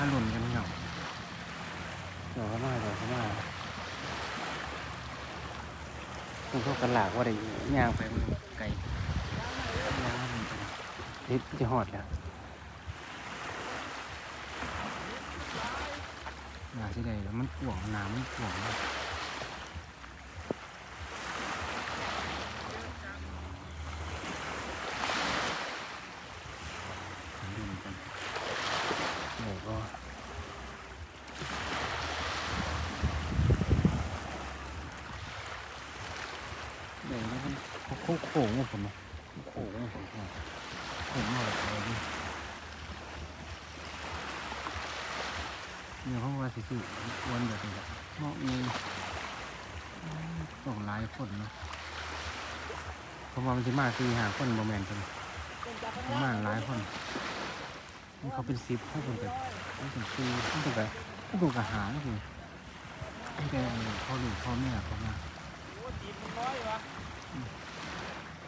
ถ้าหล่นกันเหงาเดี๋ยวเข้ามาเดี๋ยวเข้ามาต้องเข้ากันหลากว่าได้ย่างไปมันไกลย่างมันไปเด็ดจะหอดแล้วน่าสิได้แล้วมันกวางน้ำมันกวางนะดูกันเดี๋ยวก็ เดี๋ยวมันเขาโค้งโค้งผมอะโค้งผมอะโค้งหน่อยอะไรดิเนี่ยเขาว่าสิสิวันแบบนี้เหมาะมีต้องหลายคนนะเพราะว่ามันจะมาสี่หาคนโมเมนต์กันประมาณหลายคนมันเขาเป็นสิบเขาเป็นแบบเขาเป็นสี่เขาเป็นแบบเขาเป็นกระหาแล้วคือให้แกเขาหลุดเขาเนี่ยเขามา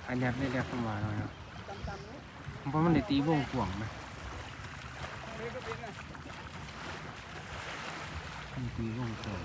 อันยัดได้แล้วเข้ามาหน่อยเนาะเพราะมันได้ตีวงกว่างไหมมันตีวงกว่าง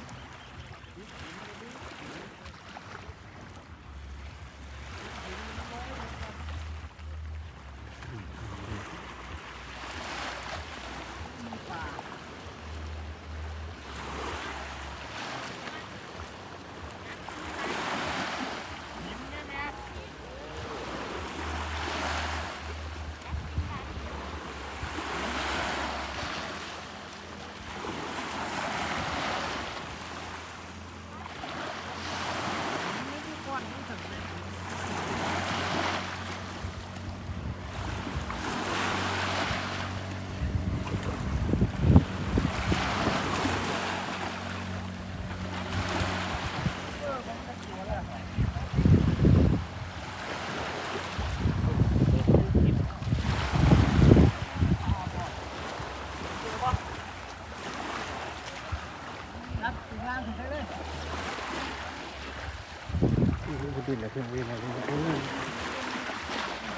ดินดิ้นแล้วเพื่อนวิ่งอะไร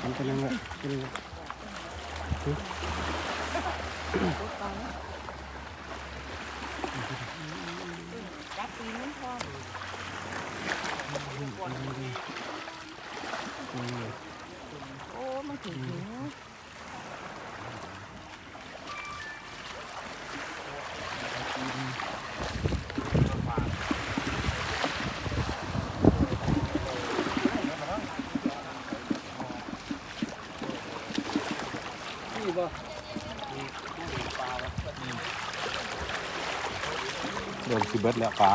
มันกำลังแบบเป็นจับปีนมันพร้อมโอ้มันถึง เริ่มสิเบิดแล้วปลา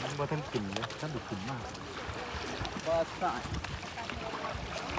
มันบ่ท่านขึ้นเลยท่านดูขึ้นมากบอสาย